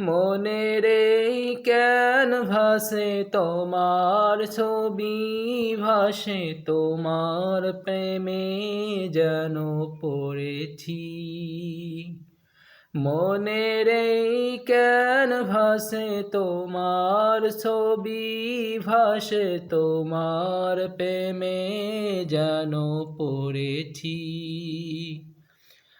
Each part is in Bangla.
মনের এই ক্যানভাসে তোমার ছবি ভাসে, তোমার প্রেমে যেন পড়েছি। মনের এই ক্যানভাসে তোমার ছবি ভাসে, তোমার প্রেমে যেন পড়েছি।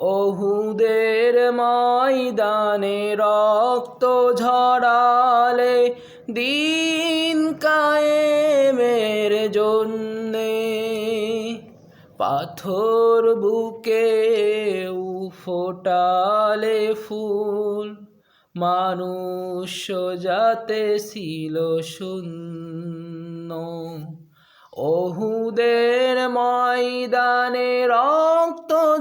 ওহুদের ময়দানে রক্ত ঝরালে দিন কায়েমের জন্যে। পাথর বুকে ফোটালে ফুল, মানুষ যাতে ছিল শূন্য। ওহুদের ময়দানে রক্ত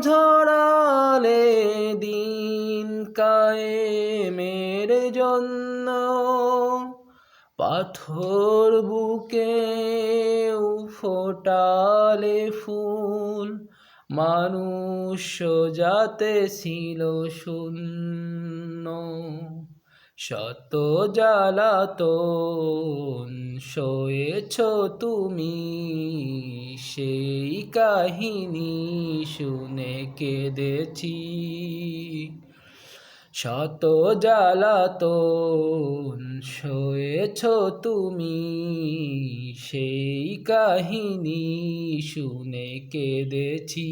ঝরালে দিন কায়ে কায়েমের জন্য। পাথর বুকে ফোটালে ফুল, মানুষ যাতে ছিল শূন্য। শত জ্বালাতন শোয়েছ তুমি সেই কাহিনী শুনে কেঁদেছি। শত জ্বালাতন শোয়েছ তুমি, সেই কাহিনী শুনে কেঁদেছি।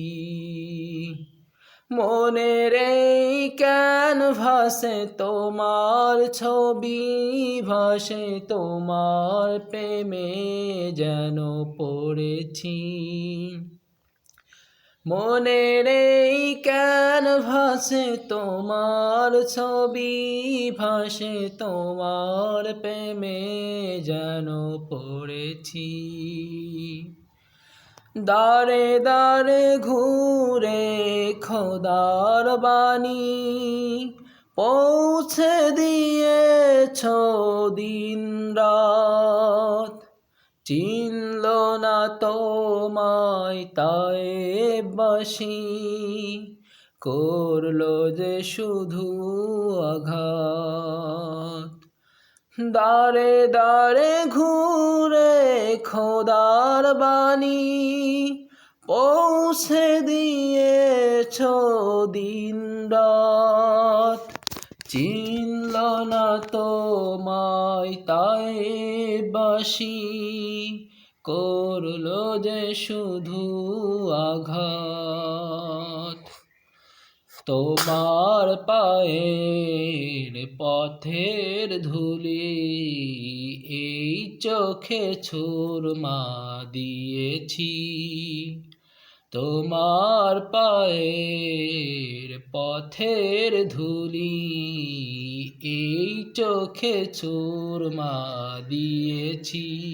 মনের এই ভাসে, তোমার ছবি ভাসে, তোমার প্রেমে যেন পড়েছি। মনের এই ভাসে তোমার ছবি? ভাসে তোমার প্রেমে যেন পড়েছি। দারে দারে ঘুরে খোদার বাণী পৌঁছে দিয়েছ দিন রাত। চিনল তোমায় তাই বাসি করল যে শুধু আঘাত। দারে দারে ঘুরে খোদার বাণী পৌঁছে দিয়েছ দিন চিনল না তোমায় তাই বাসি করল যে শুধু আঘাত। তোমার পায়ের পথের ধুলি এই চোখে মা দিয়েছি। তোমার পায়ের পথের ধুলি এই চোখে মা দিয়েছি।